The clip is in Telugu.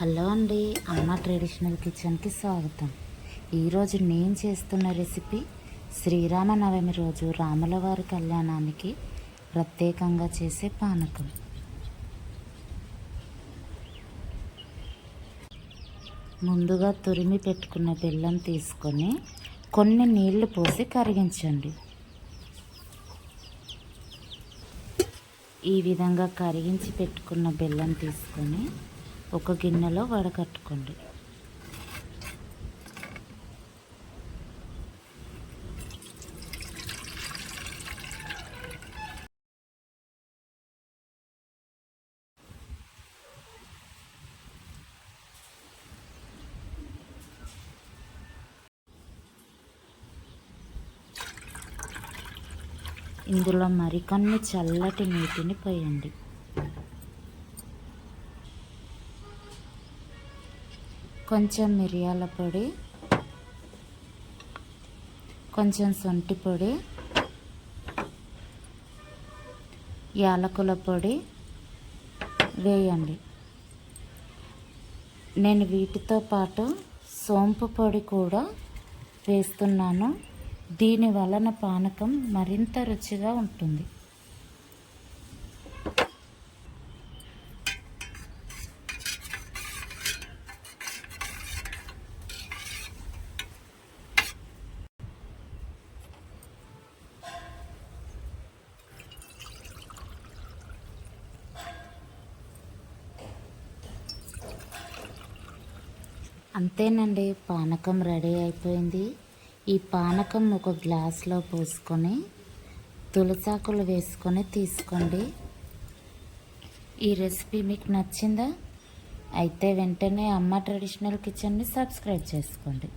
హలో అండి అమ్మ ట్రెడిషనల్ కిచెన్కి స్వాగతం. ఈరోజు నేను చేస్తున్న రెసిపీ శ్రీరామనవమి రోజు రాముల వారి కళ్యాణానికి ప్రత్యేకంగా చేసే పానకం. ముందుగా తురిమి పెట్టుకున్న బెల్లం తీసుకొని కొన్ని నీళ్ళు పోసి కరిగించండి. ఈ విధంగా కరిగించి పెట్టుకున్న బెల్లం తీసుకొని ఒక గిన్నెలో వడకట్టుకోండి. ఇందులో మరికొన్ని చల్లటి నీటిని పోయండి. కొంచెం మిరియాల పొడి కొంచెం సొంటి పొడి యాలకుల పొడి వేయండి. నేను వీటితో పాటు సోంపు పొడి కూడా వేస్తున్నాను. దీని వలన పానకం మరింత రుచిగా ఉంటుంది. అంతేనండి పానకం రెడీ అయిపోయింది. ఈ పానకం ఒక గ్లాస్లో పోసుకొని తులసాకులు వేసుకొని తీసుకోండి. ఈ రెసిపీ మీకు నచ్చిందా? అయితే వెంటనే అమ్మ ట్రెడిషనల్ కిచెన్ని సబ్స్క్రైబ్ చేసుకోండి.